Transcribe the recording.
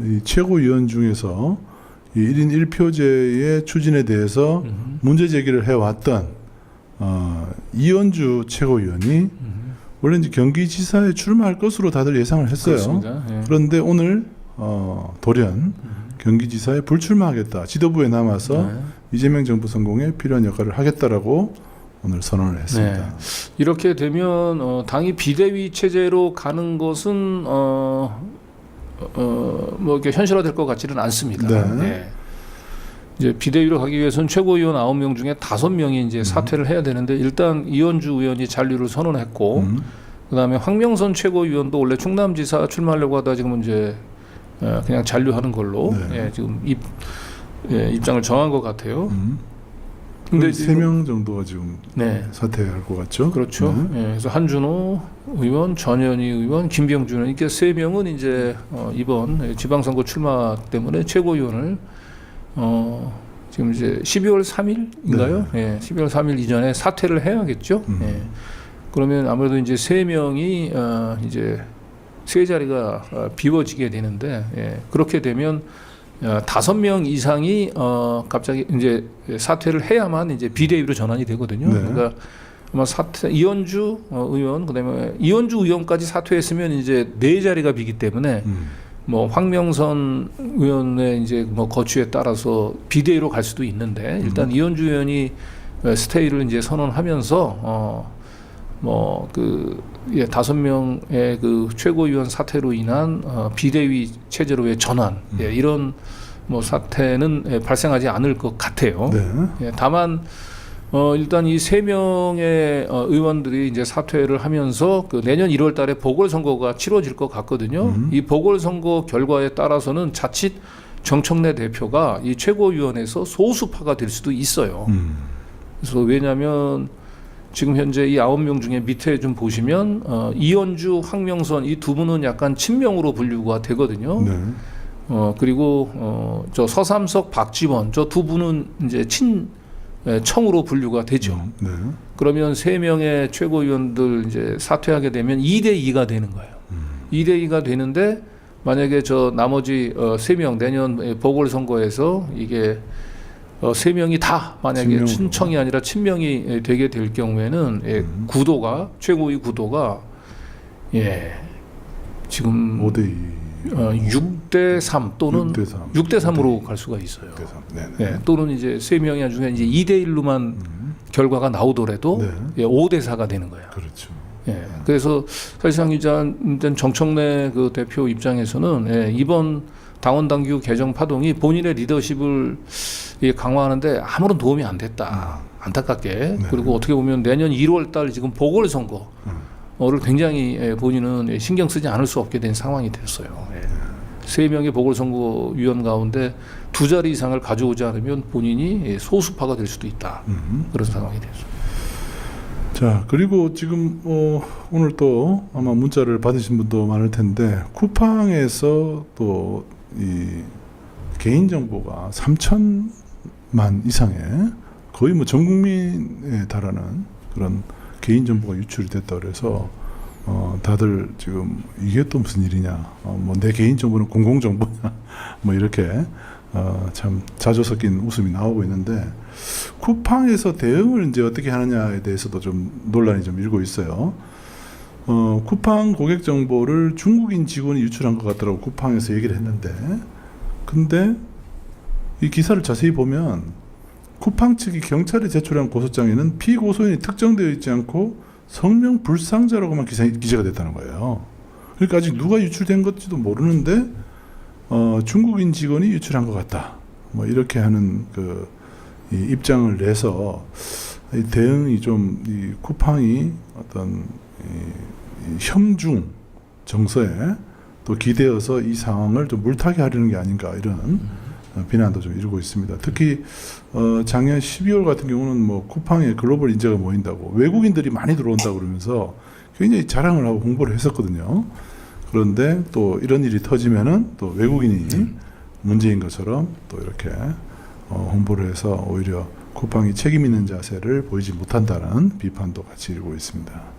이 최고위원 중에서 이 1인 1표제의 추진에 대해서 음. 문제 제기를 해왔던 어, 이현주 최고위원이 음. 원래 이제 경기지사에 출마할 것으로 다들 예상을 했어요. 예. 그런데 오늘 어, 돌연 음. 경기지사에 불출마하겠다. 지도부에 남아서 네. 이재명 정부 성공에 필요한 역할을 하겠다라고 오늘 선언을 했습니다. 네. 이렇게 되면 어, 당이 비대위 체제로 가는 것은 어, 어, 뭐 이렇게 현실화될 것 같지는 않습니다. 네. 예. 이제 비대위로 가기 위해서는 최고위원 9명 중에 5명이 이제 사퇴를 해야 되는데 일단 이현주 의원이 잔류를 선언했고 음, 그다음에 황명선 최고위원도 원래 충남지사 출마하려고 하다 지금은 이제 어, 그냥 잔류하는 걸로 네. 예, 지금 입 예, 입장을 정한 것 같아요. 음. 근데 근데 세명 정도가 지금 네. 사퇴할 것 같죠? 그렇죠. 네. 예, 그래서 한준호 의원, 전현희 의원, 김병준 의원 이렇게 세 명은 이제 어, 이번 지방선거 출마 때문에 최고위원을 어, 지금 이제 12월 3일인가요? 예, 12월 3일 이전에 사퇴를 해야겠죠. 음. 예. 그러면 아무래도 이제 세 명이 어, 이제 세 자리가 어, 비워지게 되는데 예, 그렇게 되면 어, 다섯 명 이상이 어, 갑자기 이제 사퇴를 해야만 이제 비대위로 전환이 되거든요. 네. 그러니까 아마 사퇴 이현주 어, 의원 그다음에 이현주 의원까지 사퇴했으면 이제 네 자리가 비기 때문에 음. 뭐 황명선 의원의 이제 뭐 거취에 따라서 비대위로 갈 수도 있는데 일단 이현주 의원이 어, 스테이를 이제 선언하면서 어 뭐그 예, 다섯 명의 그 최고위원 사퇴로 인한 어, 비대위 체제로의 전환 예, 이런 뭐 사태는 예, 발생하지 않을 것 같아요. 네. 예, 다만 어 일단 이 세 명의 어, 의원들이 이제 사퇴를 하면서 그 내년 1월 달에 보궐 선거가 치러질 것 같거든요. 음. 이 보궐 선거 결과에 따라서는 자칫 정청래 대표가 이 최고위원회에서 소수파가 될 수도 있어요. 음. 그래서 왜냐하면 지금 현재 이 아홉 명 중에 밑에 좀 보시면 어, 이현주, 황명선 이 두 분은 약간 친명으로 분류가 되거든요. 네. 어 그리고 어 저 서삼석, 박지원 저 두 분은 이제 친 예, 청으로 분류가 되죠. 음, 네. 그러면 세 명의 최고위원들 이제 사퇴하게 되면 2대 2가 되는 거예요. 음. 2대 2가 되는데 만약에 저 나머지 어, 세명 내년 예, 보궐선거에서 이게 어, 세 명이 다 만약에 친명으로. 친청이 아니라 친명이 예, 되게 될 경우에는 예, 음. 구도가 최고위 구도가 예 지금 5대 2. 어, 6대 3 또는 6대 3. 6대 3으로 갈 수가 있어요. 6대 3. 네. 네. 예, 또는 이제 세 명이 중에 이제 2대 1로만 음. 결과가 나오더라도 네. 예, 5대 4가 되는 거예요. 그렇죠. 예, 그래서 사실상 이제 정청래 그 대표 입장에서는 예, 이번 당원 당규 개정 파동이 본인의 리더십을 예, 강화하는데 아무런 도움이 안 됐다. 안타깝게 네. 그리고 어떻게 보면 내년 1월 달 지금 보궐선거 음. 를 굉장히 예, 본인은 예, 신경 쓰지 않을 수 없게 된 상황이 됐어요. 예. 세 명의 보궐선거위원 가운데 두 자리 이상을 가져오지 않으면 본인이 예, 소수파가 될 수도 있다. 음. 그런 상황이 됐어요. 자 그리고 지금 어, 오늘 또 아마 문자를 받으신 분도 많을 텐데 쿠팡에서 또 이 개인 정보가 3천 만 이상의 거의 뭐 전 국민에 달하는 그런 개인 정보가 유출이 됐다 그래서 어, 다들 지금 이게 또 무슨 일이냐. 어, 뭐 내 개인 정보는 공공 정보냐. 뭐 이렇게 어, 참 자주 섞인 웃음이 나오고 있는데 쿠팡에서 대응을 이제 어떻게 하느냐에 대해서도 좀 논란이 좀 일고 있어요. 어, 쿠팡 고객 정보를 중국인 직원이 유출한 것 같더라고 쿠팡에서 얘기를 했는데, 근데 이 기사를 자세히 보면 쿠팡 측이 경찰에 제출한 고소장에는 피고소인이 특정되어 있지 않고 성명 불상자라고만 기사, 기재가 됐다는 거예요. 그러니까 아직 누가 유출된 건지도 모르는데 어, 중국인 직원이 유출한 것 같다. 뭐 이렇게 하는 그이 입장을 내서 이 대응이 좀이 쿠팡이 어떤 혐중 정서에 또 기대어서 이 상황을 좀 물타기 하려는 게 아닌가 이런 어, 비난도 좀 이루고 있습니다. 특히 어, 작년 12월 같은 경우는 뭐 쿠팡에 글로벌 인재가 모인다고 외국인들이 많이 들어온다고 그러면서 굉장히 자랑을 하고 홍보를 했었거든요. 그런데 또 이런 일이 터지면은 또 외국인이 문제인 것처럼 또 이렇게 어, 홍보를 해서 오히려 쿠팡이 책임 있는 자세를 보이지 못한다는 비판도 같이 일고 있습니다.